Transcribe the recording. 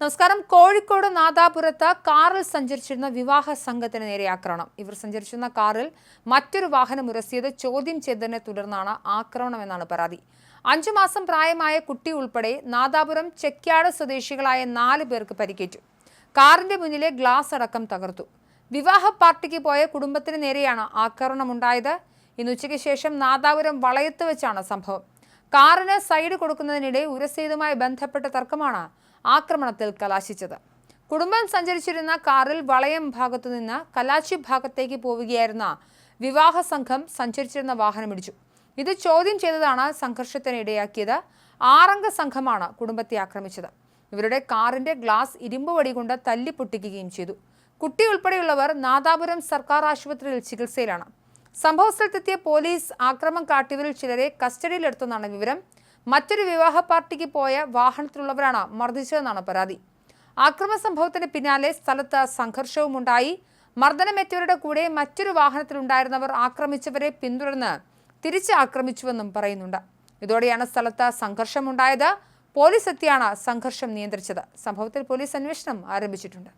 നമസ്കാരം. കോഴിക്കോട് നാദാപുരത്ത് കാറിൽ സഞ്ചരിച്ചിരുന്ന വിവാഹ സംഘത്തിന് നേരെ ആക്രമണം. ഇവർ സഞ്ചരിച്ചിരുന്ന കാറിൽ മറ്റൊരു വാഹനം ഉരസിയത് ചോദ്യം ചെയ്തതിനെ തുടർന്നാണ് ആക്രമണമെന്നാണ് പരാതി. അഞ്ചു മാസം പ്രായമായ കുട്ടി ഉൾപ്പെടെ നാദാപുരം ചെക്യാട് സ്വദേശികളായ നാല് പേർക്ക് പരിക്കേറ്റു. കാറിന്റെ മുന്നിലെ ഗ്ലാസ് അടക്കം തകർത്തു. വിവാഹ പാർട്ടിക്ക് പോയ കുടുംബത്തിന് നേരെയാണ് ആക്രമണമുണ്ടായത്. ഇന്ന് ഉച്ചയ്ക്ക് ശേഷം നാദാപുരം വളയത്ത് വെച്ചാണ് സംഭവം. കാറിന് സൈഡ് കൊടുക്കുന്നതിനിടെ ഉരസേതുമായി ബന്ധപ്പെട്ട തർക്കമാണ് ആക്രമണത്തിൽ കലാശിച്ചത്. കുടുംബം സഞ്ചരിച്ചിരുന്ന കാറിൽ വളയം ഭാഗത്തുനിന്ന് കലാശി ഭാഗത്തേക്ക് പോവുകയായിരുന്ന വിവാഹ സംഘം സഞ്ചരിച്ചിരുന്ന വാഹനമിടിച്ചു ഇത് ചോദ്യം ചെയ്തതാണ് സംഘർഷത്തിന് ഇടയാക്കിയത്. ആറംഗ സംഘമാണ് കുടുംബത്തെ ആക്രമിച്ചത്. ഇവരുടെ കാറിന്റെ ഗ്ലാസ് ഇരുമ്പ് വടി കൊണ്ട് തല്ലിപ്പൊട്ടിക്കുകയും ചെയ്തു. കുട്ടി ഉൾപ്പെടെയുള്ളവർ നാദാപുരം സർക്കാർ ആശുപത്രിയിൽ ചികിത്സയിലാണ്. സംഭവസ്ഥലത്തെത്തിയ പോലീസ് ആക്രമം കാട്ടിയവരിൽ ചിലരെ കസ്റ്റഡിയിലെടുത്തെന്നാണ് വിവരം. മറ്റൊരു വിവാഹ പാർട്ടിക്ക് പോയ വാഹനത്തിലുള്ളവരാണ് മർദ്ദിച്ചതെന്നാണ് പരാതി. ആക്രമ സംഭവത്തിന് പിന്നാലെ സ്ഥലത്ത് സംഘർഷവും ഉണ്ടായി മർദ്ദനമേറ്റവരുടെ കൂടെ മറ്റൊരു വാഹനത്തിലുണ്ടായിരുന്നവർ ആക്രമിച്ചവരെ പിന്തുടർന്ന് തിരിച്ച് ആക്രമിച്ചുവെന്നും പറയുന്നുണ്ട്. ഇതോടെയാണ് സ്ഥലത്ത് സംഘർഷമുണ്ടായത്. പോലീസ് എത്തിയാണ് സംഘർഷം നിയന്ത്രിച്ചത്. സംഭവത്തിൽ പോലീസ് അന്വേഷണം ആരംഭിച്ചിട്ടുണ്ട്.